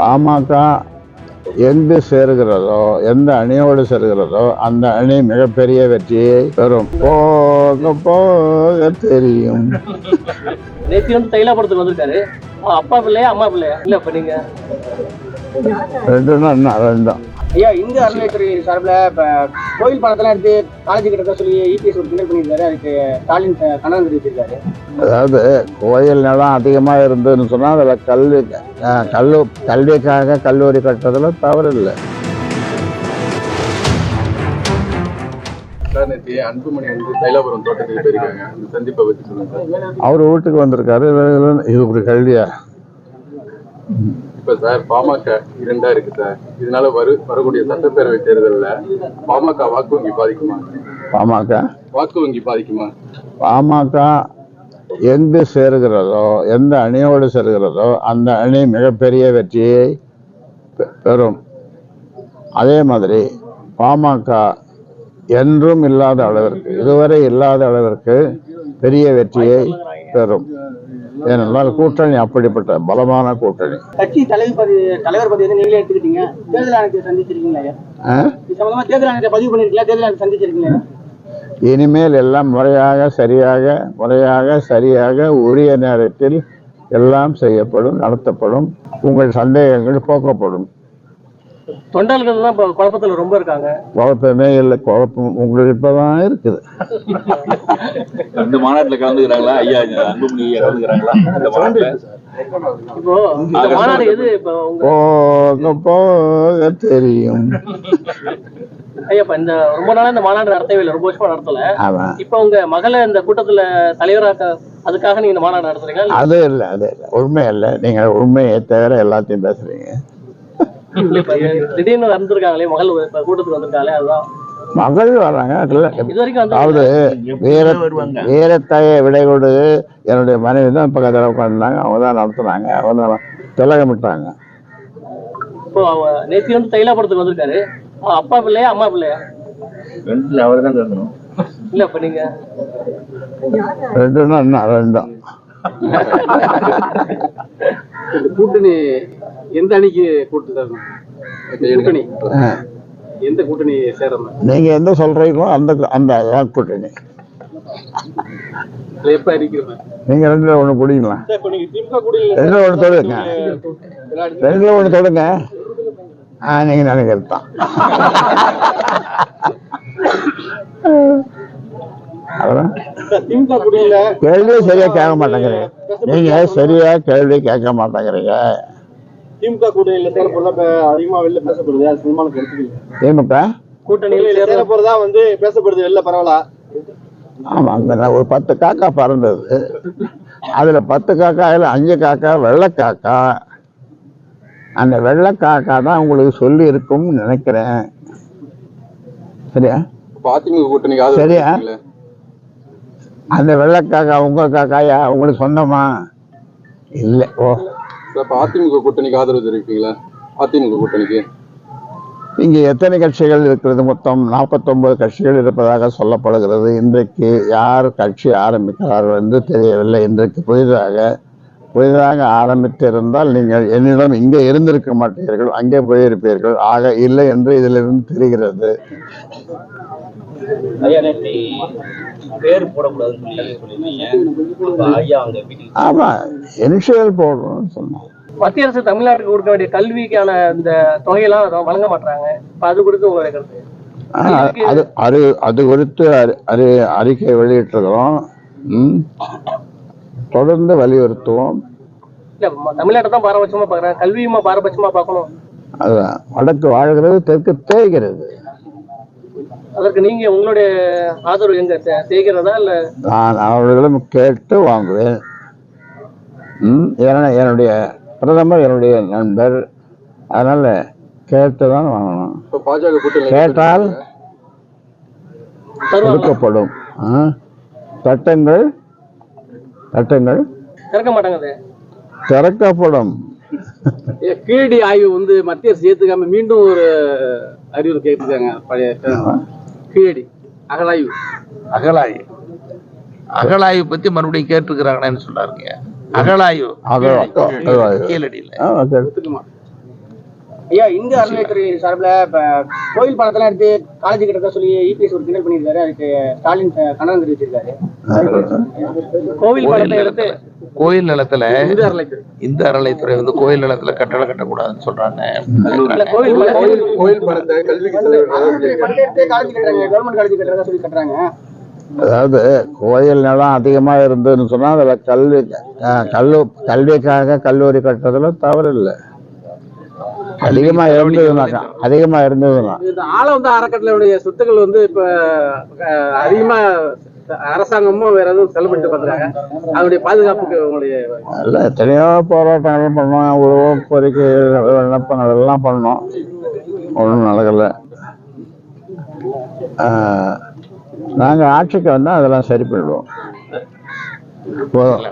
பாமக எங்கு சேருகிறதோ எந்த அணியோடு சேருகிறதோ அந்த அணி மிகப்பெரிய வெற்றியை பெறும். போக போக தெரியும். நேற்று வந்து தைலாபுரத்துக்கு வந்திருக்காரு. அப்பா பிள்ளையா அம்மா பிள்ளையா? இல்ல இப்ப நீங்க? என்ன ரெண்டும். ஐயா இந்து அறநிலையத்துறை சார்பில் இப்போ கோயில் பணத்தெல்லாம் எடுத்து காலேஜ் கிட்ட சொல்லி இபிஎஸ் ஒரு கிண்டல் பண்ணியிருக்காரு. அதுக்கு ஸ்டாலின் கண்டனம் தெரிவிச்சிருக்காரு. அதாவது கோயில் நிலம் அதிகமாக இருந்ததுன்னு சொன்னால் அதில் கல்வி கல்லு கல்விக்காக கல்லூரி கட்டுறதுல தவறு இல்லை அவர் வீட்டுக்கு வந்திருக்காரு. இது ஒரு கல்வியா இப்ப சார் பாமக இரண்டா இருக்கு சார். இதனால வரு வரக்கூடிய சட்டப்பேரவை தேர்தல்ல பாமக வாக்கு வங்கி பாதிக்குமா? பாமக? வாக்கு வங்கி பாதிக்குமா? பாமக எங்கு சேருகிறதோ எந்த அணியோடு சேருகிறதோ அந்த அணி மிகப்பெரிய வெற்றியை பெறும். அதே மாதிரி பாமக என்றும் இல்லாத அளவிற்கு இதுவரை இல்லாத அளவிற்கு பெரிய வெற்றியை பெறும். ஏனென்றால் கூட்டணி அப்படிப்பட்ட பலமான கூட்டணி. கட்சி தலைவர் பதவி தலைவர் பதவி நீங்களே எடுத்துக்கிட்டீங்க. தேர்தல் ஆணையத்தை சந்திச்சிருக்கீங்களா? சம்பந்தமா தேர்தல் ஆணையத்தை பதிவு பண்ணிருக்கீங்களா? தேர்தல் ஆணையத்தை சந்திச்சிருக்கீங்களா? இனிமேல் எல்லாம் முறையாக சரியாக முறையாக சரியாக உரிய நேரத்தில் எல்லாம் செய்யப்படும் நடத்தப்படும். உங்கள் சந்தேகங்கள் போக்கப்படும். தொண்டர்கள் தான் இப்ப குழப்பத்துல ரொம்ப இருக்காங்க. குழப்பமே இல்லை. குழப்பம் உங்களுக்கு இப்பதான் இருக்குது. இந்த மாநாட்டுல கலந்துக்கிறாங்களா? ஐயா அன்புமணி கலந்துக்கிறாங்களா? இந்த மாநாட்டுல தெரியும் ஐயா இப்ப இந்த ரொம்ப நாளா இந்த மாநாடு நடத்தவே இல்லை. ரொம்ப வருஷமா நடத்தல. இப்ப உங்க மகளை இந்த கூட்டத்துல தலைவராக்க அதுக்காக நீங்க இந்த மாநாடு நடத்துறீங்களா? இல்ல அது இல்லை அது இல்லை. உண்மை இல்லை. நீங்கள் உண்மையை தவிர எல்லாத்தையும் பேசுறீங்க. திடீர்னு வந்திருக்காங்களே மகள் இப்ப கூட்டத்துக்கு வந்திருக்காங்களே அதுதான். மகள் வர்றாங்க அதில். இது வரைக்கும் வந்து அதாவது வீர வீரத்தாயை விடை கொடு. என்னுடைய மனைவி தான் இப்போ கதையில் உட்காந்துருந்தாங்க அவங்க தான் நடத்துனாங்க. அவங்க தான் திலகமிட்டாங்க. இப்போ அவ நேற்று வந்து தைலாபுரத்துக்கு வந்திருக்காரு. அவன் அப்பா பிள்ளையா அம்மா பிள்ளையா? ரெண்டுல அவர் தான் கேட்கணும் இல்ல இப்ப நீங்க. ரெண்டுன்னா என்ன? ரெண்டும் இந்த கூட்டணி எந்த அணிக்கு கூட்டு தரணும்? கூட்டணி. எந்த கூட்டணி சேரணும் நீங்கள் எந்த சொல்கிறீங்களோ அந்த அந்த கூட்டணி. எப்போ அறிக்கிறோம் நீங்கள் ரெண்டுல திமுக கூட்டணி ரெண்டுல ஒன்று தொடுங்க. ரெண்டுல ஒன்று தொடுங்க. ஆ நீங்கள் நினைக்கிறது தான் கேள்வியே சரியா கேட்க மாட்டேங்கிறீங்க. நீங்க சரியா கேள்வி கேட்க மாட்டேங்கிறீங்க. திமுக கூட்டணியில சேர போறதா அதிகமா வெளில பேசப்படுது. அது சினிமாவில் எடுத்துக்கல திமுக கூட்டணியில சேர போறதா வந்து பேசப்படுது வெளில பரவாயில்ல. ஆமா அங்க நான் ஒரு பத்து காக்கா பறந்தது. அதுல பத்து காக்காயில அஞ்சு காக்கா வெள்ளை காக்கா. அந்த வெள்ளை காக்கா தான் உங்களுக்கு சொல்லி இருக்கும்னு நினைக்கிறேன். சரியா? அதிமுக கூட்டணிக்கு சரியா? அந்த வெள்ளை காக்கா உங்க காக்காயா? உங்களுக்கு சொந்தமா? இல்லை. ஓ. இப்ப அதிமுக கூட்டணிக்கு ஆதரவு தெரிவிப்பீங்களா? அதிமுக கூட்டணிக்கு. இங்கே எத்தனை கட்சிகள் இருக்கிறது மொத்தம்? நாற்பத்தொன்பது கட்சிகள் இருப்பதாக சொல்லப்படுகிறது. இன்றைக்கு யார் கட்சி ஆரம்பிக்கிறார்கள் என்று தெரியவில்லை. இன்றைக்கு புதிதாக புதிதாக ஆரம்பித்திருந்தால் நீங்கள் என்னிடம் இங்கே இருந்திருக்க மாட்டீர்கள் அங்கே போயிருப்பீர்கள். ஆக இல்லை என்று இதிலிருந்து தெரிகிறது. ஆமாம் இனிஷியல் போடணும்னு சொன்னோம். மத்திய அரசு தமிழ்நாட்டுக்கு கொடுக்க வேண்டிய கல்விக்கான இந்த தொகையெல்லாம் அதை வழங்க மாட்டாங்க இப்ப அது குறித்து உங்களுடைய கருத்து. அது அது அது குறித்து அறி அறி அறிக்கை வெளியிட்டிருக்கிறோம். தொடர்ந்து வலியுறுத்துவோம். இல்ல ம- தமிழ்நாட்டை தான் பாரபட்சமா பாக்குறாங்க கல்வியுமா பாரபட்சமா பார்க்கணும். அதுதான். வடக்கு வாழ்கிறது தெற்கு தேய்கிறது. அதற்கு நீங்க உங்களுடைய ஆதரவு எங்க? தேய்கிறதா இல்ல? நான் அவர்களிடம் கேட்டு வாங்குவேன். ம் ஏன்னா என்னுடைய பிரதமர் என்னுடைய நண்பர். அதனால கேட்டு தான் வாங்கணும். கேட்டால் கொடுக்கப்படும். ஆ? சட்டங்கள் சட்டங்கள் திறக்க மாட்டாங்க திறக்கப்படும் கீழடி ஆய்வு வந்து மத்திய அரசு ஏத்துக்காம மீண்டும் ஒரு அறிவுரை கேட்டிருக்காங்க பழைய கீழடி அகலாய்வு. அகலாய்வு. அகலாய்வு பத்தி மறுபடியும் கேட்டிருக்கிறாங்கன்னு சொன்னாருங்க அகலாய்வு. கீழடியில ஆ, சரி. ஒத்துக்குமா? ஐயா இந்து அறநிலையத்துறை சார்பில் இப்ப கோயில் பணத்தெல்லாம் எடுத்து காலேஜ் கிட்ட சொல்லி இபிஎஸ் ஒரு கிண்டல் பண்ணியிருக்காரு. அதுக்கு ஸ்டாலின் கண்டனம் தெரிவிச்சிருக்காரு. கோவில் கோயில் பணத்தை எடுத்து நிலத்துல கோயில் நிலத்துல இந்து அறநிலைத்துறை வந்து கோயில் நிலத்துல கட்டடம் கட்டக்கூடாதுன்னு சொல்றாங்க. அதாவது கோயில் நிலம் அதிகமா இருந்ததுன்னு சொன்னா அதுல கல்வி கல்லு கல்விக்காக கல்லூரி கட்டுறதுல தவறு இல்லை. அதிகமா இருந்ததுனாக்கா அதிகமா இருந்ததுன்னா இந்த ஆளவந்த அறக்கட்டளையுடைய சொத்துக்கள் வந்து இப்ப அதிகமா அரசாங்கமும் வேற எதுவும் செலவு பண்ணிட்டு பாக்குறாங்க அதனுடைய பாதுகாப்புக்கு உங்களுடைய இல்ல எத்தனையோ போராட்டங்கள் பண்ணோம். எவ்வளவோ கோரிக்கை எல்லாம் பண்ணோம். ஒன்றும் நடக்கல. ஆஹ், நாங்க ஆட்சிக்கு வந்தா அதெல்லாம் சரி பண்ணிடுவோம். போதும்